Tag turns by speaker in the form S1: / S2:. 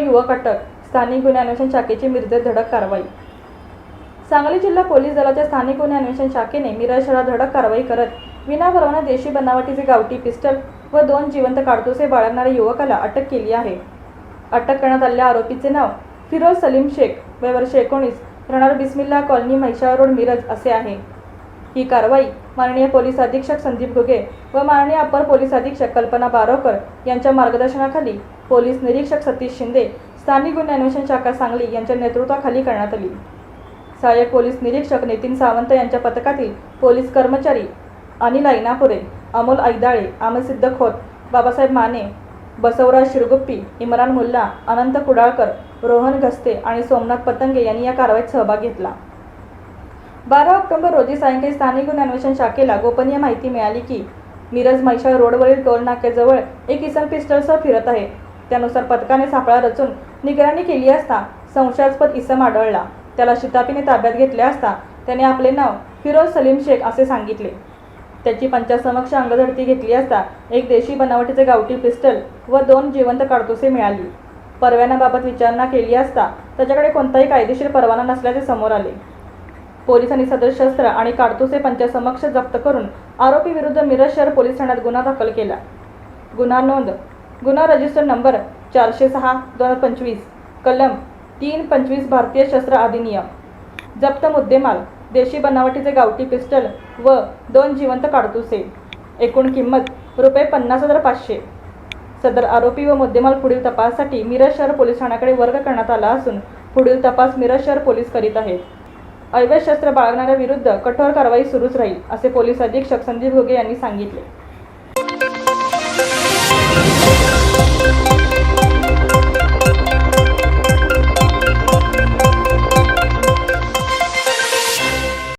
S1: युवक अटक. स्थानिक गुन्हे अन्वेषण शाखेची मिरजेत धडक कारवाई. सांगली जिल्हा पोलीस दलाच्या स्थानिक गुन्हे अन्वेषण शाखेने मिरज शहरात धडक कारवाई करत विनापरवाना देशी बनावटीचे गावठी पिस्टल व दोन जिवंत काडतुसे बाळगणाऱ्या युवकाला अटक केली आहे. अटक करण्यात आलेल्या आरोपीचे नाव फिरोज सलीम शेख वय वर्ष एकोणीस राहणार बिस्मिल्ला कॉलनी महिषा रोड मिरज असे आहे. ही कारवाई माननीय पोलीस अधीक्षक संदीप घुगे व माननीय अपर पोलीस अधीक्षक कल्पना बारोकर यांच्या मार्गदर्शनाखाली पोलीस निरीक्षक सतीश शिंदे स्थानिक गुन्हे अन्वेषण शाखा सांगली यांच्या नेतृत्वाखाली करण्यात आली. सहाय्यक पोलीस निरीक्षक नितीन सावंत यांच्या पथकातील पोलीस कर्मचारी अनिल ऐनापुरे अमोल ऐदाळे आमसिद्ध खोत बाबासाहेब माने बसवराज शिरगुप्पी इम्रान मुल्ला अनंत कुडाळकर रोहन घस्ते आणि सोमनाथ पतंगे यांनी या कारवाईत सहभाग घेतला. बारा ऑक्टोबर रोजी सायंकाळी स्थानिक गुन्हे अन्वेषण शाखेला गोपनीय माहिती मिळाली की मिरज म्हैसाळ रोडवरील टोल नाक्याजवळ एक इसम पिस्टलसह फिरत आहे. त्यानुसार पथकाने सापळा रचून निगराणी केली असता संशयास्पद इसम आढळला. त्याला शितापीने ताब्यात घेतले असता त्याने आपले नाव फिरोज सलीम शेख असे सांगितले. त्याची पंचासमक्ष अंगझडती घेतली असता एक देशी बनावटीचे गावठी पिस्टल व दोन जिवंत काडतुसे मिळाली. परवान्याबाबत विचारणा केली असता त्याच्याकडे कोणताही कायदेशीर परवाना नसल्याचे समोर आले. पोलिसांनी सदर शस्त्र आणि काडतुसे पंचासमक्ष जप्त करून आरोपी विरुद्ध मिरज शहर पोलीस ठाण्यात गुन्हा दाखल केला. गुन्हा नोंद. गुन्हा रजिस्टर नंबर चारशे सहा दोन हजार पंचवीस कलम तीन पंचवीस भारतीय शस्त्र अधिनियम. जप्त मुद्देमाल देशी बनावटीचे गावठी पिस्टल व दोन जिवंत काडतुसे. एकूण किंमत रुपये पन्नास हजार पाचशे. सदर आरोपी व मुद्देमाल पुढील तपासासाठी मिरज शहर पोलीस ठाण्याकडे वर्ग करण्यात आला असून पुढील तपास मिरज शहर पोलीस करीत आहेत. अवैध शस्त्र बाळगणाऱ्या विरुद्ध कठोर कारवाई सुरूच राहील असे पोलीस अधीक्षक संदीप घुगे यांनी सांगितले.